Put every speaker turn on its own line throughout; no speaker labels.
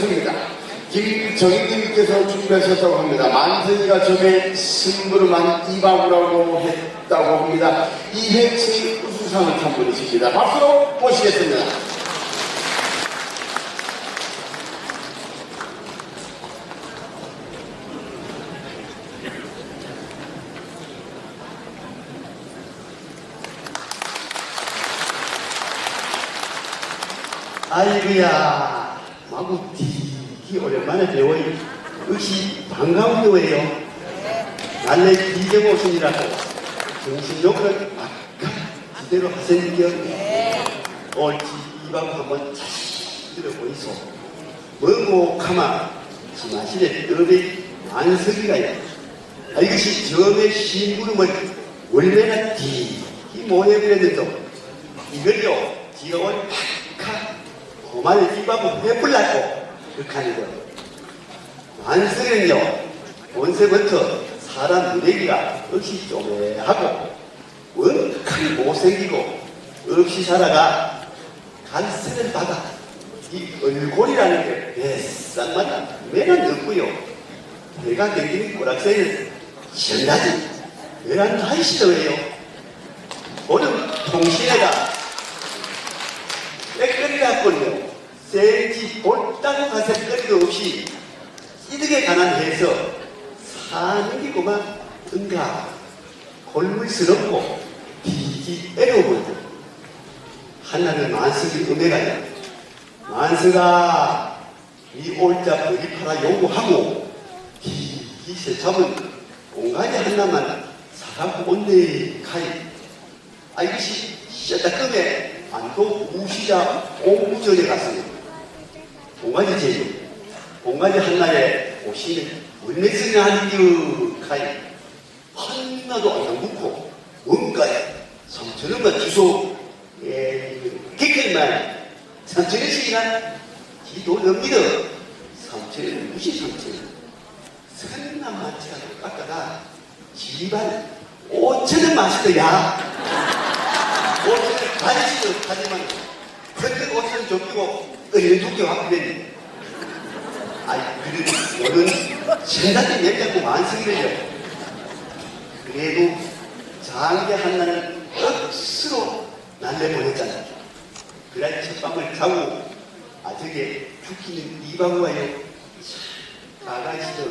순서입니다. 김정희님께서 준비하셨다고 합니다. 만선이가 전에 심부름한 이바구라고 했다고 합니다. 이회치 우수상을 탄 분이십니다. 박수로 모시겠습니다.
아이고야 오랜만에 배워요 역시 반가운 배워요. 날래 기계 모순이라고 정신력을 아까 제대로 하세요. 옳지 이방 한번 잘 들어 보이소. 뭐고 가마 지마실에 떡의 만석이가요 아 이것이 점의 심부름을 원래는 뒤 모여버렸는데 이걸요 지어온 팍하 고만을 입하고 해불라고 거 만석은요. 본세부터 사람 무대기가 없이 쪼매하고 원칼 못생기고 없이 살아가 간세를 받아 이 얼굴이라는 게 뱃살마다 매가 넓고요. 내가 느끼는 꼬락새는 시원하지 왜안 하시더래요. 오늘 통신에다 때거리라군요 센지 볼따고 가색거리도 없이 이득에 가난해서 사는 게 그만 은가 골물스럽고 비기 보이고 하나는 만석이 음해가야 만석아 이 올자 버리 팔아 요구하고 기기세 잡은 공간에 하나만 사갖고 온대 가이. 아 이것이 끔에 안동 우시자 공무전에 갔습니다 공간이 제일 공간이 한날에 오시는 원내스나 한디우 가이 하나도 안 묻고 뭔가에 삼천원만 주소 예, 개끌만 삼천원씩이나 기도 넘기더 삼천원 무시 삼천원 선남 않고 깎아가 집안 오천원 마시더야. 오천원 가지시도 하지만 그때 오천원 줬고 두개 갖고 됐네. 아이 그래도 너는 생각이 냈다고 만성이래요 그래도 장계 한나는 억수로 날려보냈잖아. 그날 첫 밤을 자고 아저게 죽기는 이방와요 나가시죠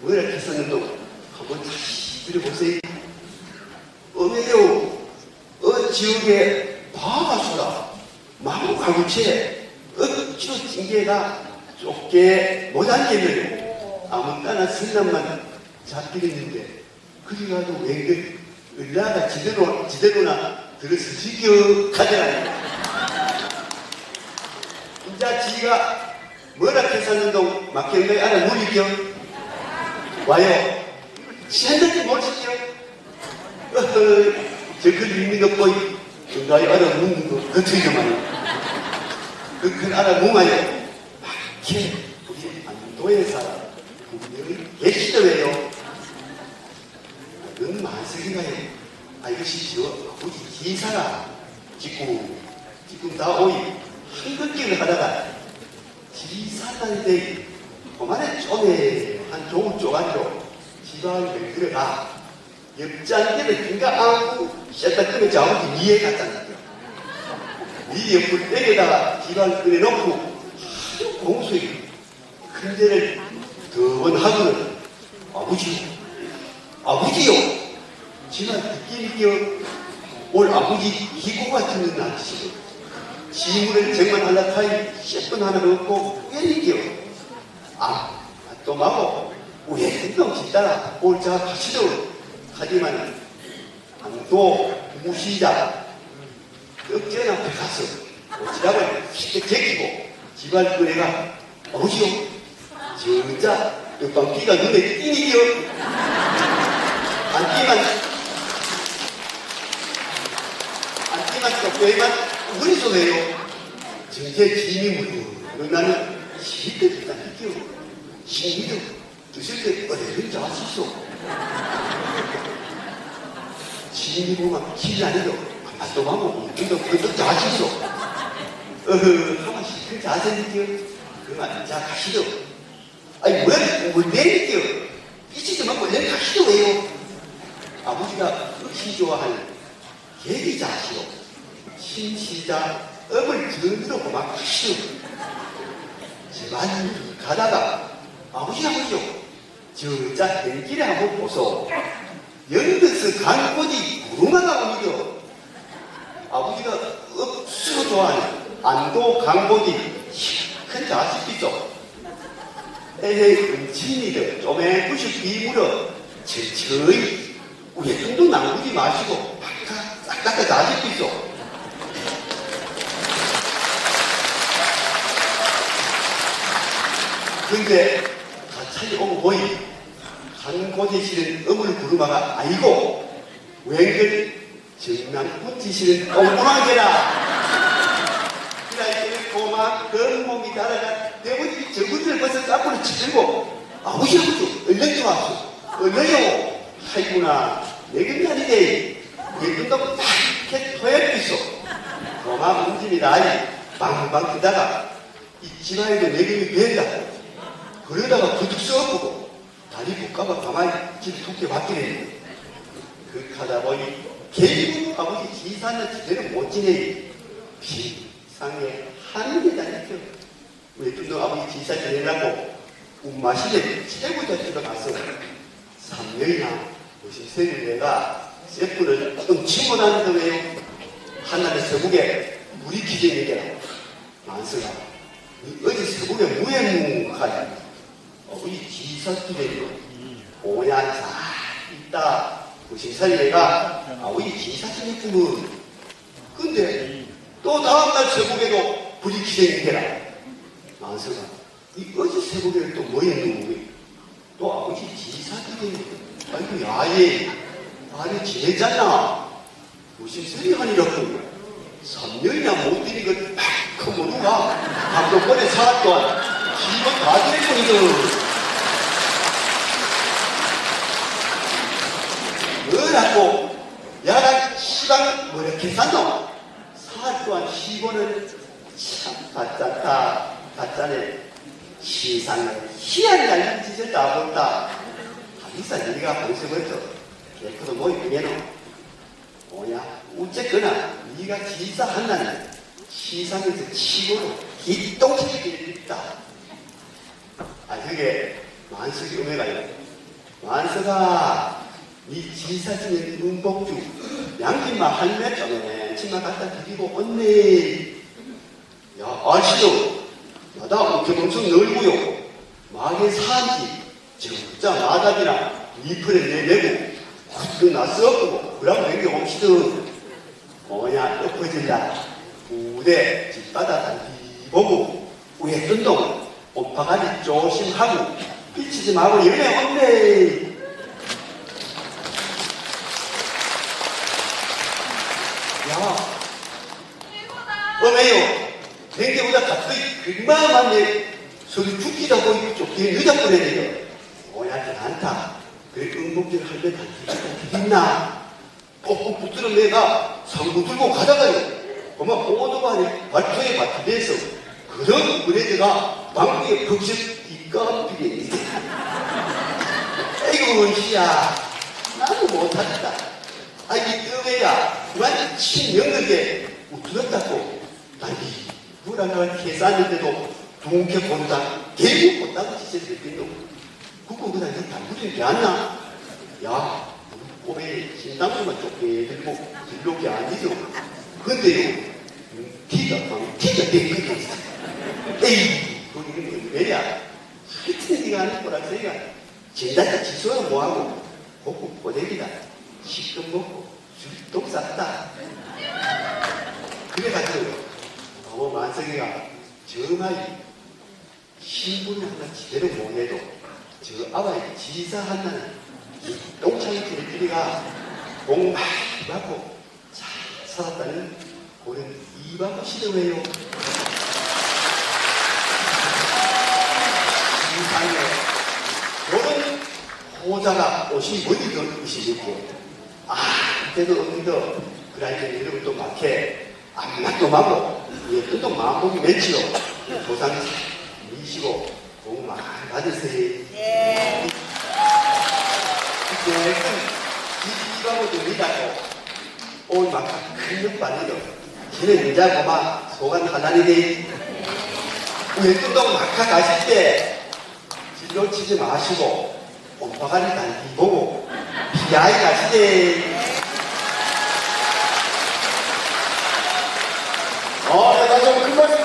뭐라 했었는데 한번 다시 들어보세요. 어메요 어 지옥에 바가수라 마구 가구치에 억지로 징계가 좁게 못 앉겠네요. 아무 따나 승남만 잡히겠는데 그리가도 웬걸 을라가 지대로, 지대로나 들어서 지겨 가져가니 인자 지가 뭐라 했었는데 막경가에 알아 누리겨 와요. 시한테지 모르시죠 어허 저글 믿는 것 보이 인가에 알아 묻는 거 그트이더만 그걸 알아 뭉하여 막게 우리 안도의 사람 분명히 계시더래요 넌 만석인가요? 아, 이것이 저 아버지 기사가 짓고, 지금 다 오이 한글길을 하다가 기사단데 그만에 쪼매 한 좋은 쪼가리로 지방을 들어가 옆장기를 긴가 안고 셨다 끄면 저 아버지 위에 갖다 놨 죠. 위 옆을 땡에다가 지방을 꺼내놓고 아주 공수에 큰 데를 두번 하고는 아버지 아버지요. 지난 느낌이요. 올 아버지 기고 같은 날씨고 지문을 정말 할라타이 10분 하나 넣고 왜이겨 아, 또 마고 왜 행동 짓다라 올자 같이도 하지만 또 무시자 앞에 가서 지갑을 쉽게 제끼고 집안 끄내가 아버지요. 진짜 옆방귀가 눈에 띄니겨 안기만. 안기만 쪽배만 우리 손에요. 정제 진임으로 나는 시들다 느껴 신기도 드실 때 어레를 자시소 진임으로만 길이 아니죠 맛도 하고 근데 그것도 자시소 어허 그 자세 느껴 그만 자 가시죠. 아니 왜, 뭘 내릴게요. 삐치지 말고 얼른 가시죠 왜요? 아버지가 극히 좋아하는 계기 자시로 신시자 업을 전으로 고막 가시죠. 집안 가다가 아버지 아버지요 저자 땡길에 한번 보소 연근스 간꽃이 구름하다 오히려 아버지가 억수로 좋아하는 안도 강보디 큰 자식이죠. 에헤이 음침이들 쪼매부시 비물어 천천히 우리 흥도 남기지 마시고 싹 닦아 자식이죠. 근데 가차이 오고 보이 한 곳에 실은 어물 구르마가 아니고 웬걸 정면 붙이시는 엉뚱하게라. 그라이때 고막 건 몸이 달아가 대부분 저분들 벌써 앞으로 치들고 아버지 아버지 얼른 좀 왔어 얼른요 아이구나. 내금 날이네 예쁜다고 딱 이렇게 고막 움직임이 아이 빵빵 뜨다가 이 집안에도 내금이 된다고 그러다가 부득 써보고 다리 볶아봐 가만히 집 두께 맡기네 그 하다 보니 개인 아버지 지사는 제대로 못 지내니 비상에 하는 게 다니죠 우리 뚱뚱 아버지 지사 지내려고 운마실에 최고 자주가 가서 3년이나 무슨 세를 내가 쇠뿔을 엉치고 다니던 왜요 하나의 서북에 기재 얘기라 만수가 어제 서북에 무해무하니 우리 기사들이 오야 잘 있다. 무슨 사이가 아 우리 기사들이 꿈은 근데 또 다음날 새벽에도 기생이 되라. 만서가. 이 어제 새벽에 또 뭐였는 거또 아버지 기사들이 아이고 야예 아니 지내잖아. 무슨 소리 하니라고 3년이나 못 들이고 그 모두가 감독권에 사흘 동안 기분 다 지내고 뭐 라고 야간 시간 뭐 이렇게 쌌노? 사흘 동안 쉬고는 참 가짜다. 가짜네 시상을 희한히 알린 짓을 다 본다. 하기사 네가 방송했어 개코도 뭐 이쁘게노 뭐야 어쨌거나 네가 지사 한나는 시상에서 치고로 기똥차게 있다. 아 그게 만석이 음해가 있어 만석아 이 지사진의 문복주 양팀만 할매 전에 치마 갖다 드리고 언니. 야 아시죠? 나다 우겨동성 넓고요. 마개 산지 진짜 마답이랑 잎을 내내고 그 나서고 그럼 내게 옵시든 뭐냐 엎어질라. 부대 집바다 단디 보고 위에 뜬동 오빠가지 조심하고 비치지 말고 열매 없네 야, 어메요. 댕겨보다 갑자기 소리 죽기도 하고 있죠. 뒤에 늦어버려야 뭐야지 않다. 그래, 응복질 할때 있나? 꼭꼭 붙들은 내가 상부 들고 가다가요. 오도가 아니 발표에 발표돼서 그런 브레드가 방구에 벽실 이까비게 있어. 에이구, 원시야. 나는 못하겠다. 아, 이 뜨개야, 그만 친명하게 웃들었다고. 아니, 누라가 계산인데도 동케 본다. 개구 본다고 느낀다. 그거 그냥 이 단무지 게 않나? 야, 꼬에 신당수만 좁게 들고 들록이 아니죠. 근데요, 음, 티가 막, 티가 땡기게 있어. 에이, 거기는 왜야? 하여튼 니가 아닐 거라 생각. 진단자 지소야 뭐하고, 고고 꼬대기다. 식금 먹고 술똥 쌌다. 그래가지고 어머 만석이가 정말 신분을 하나 제대로 못해도 저 아와의 지사 하나는 이 똥차이 들끼리가 복 많이 받고 잘 살았다는 그런 이방구 시대예요. 세상에 그런 호자가 오신 분이 더 있으시고 아, 그때도 언니도 그라이드 이름을 또 막해 안맞도 마고 예, 또 마음복이 맺지요 조상 힘이시고 복 많이 받으세요.
예.
이제 이바고 들리다고 오늘 막 큰력 받는 거. 걔는 여자고 막 소관 하나니 돼. 외ጡ동 막하 가실 때 진로 치지 마시고 엄마가리 단디 보고 피아이 가실 때
어, 네, 다시 한번 큰 박수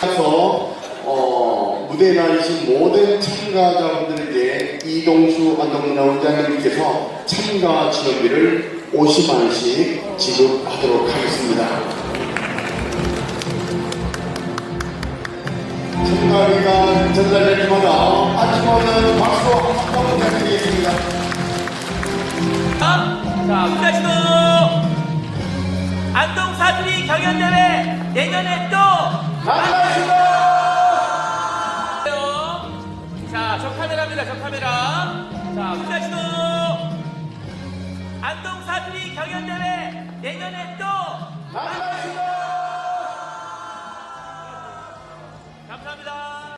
그래서 어, 무대에 나와주신 모든 참가자분들에게 이동수 안동문화 원장님께서 참가 지원비를 50만 원씩 지급하도록 하겠습니다. 참가비가 전달될 때마다 아침마다 박수 한번 부탁드리겠습니다.
자, 사투리 경연대회 내년에 또
감사합니다.
자, 저 카메라입니다. 저 카메라. 자, 문자시도 안동 사투리 경연대회 내년에 또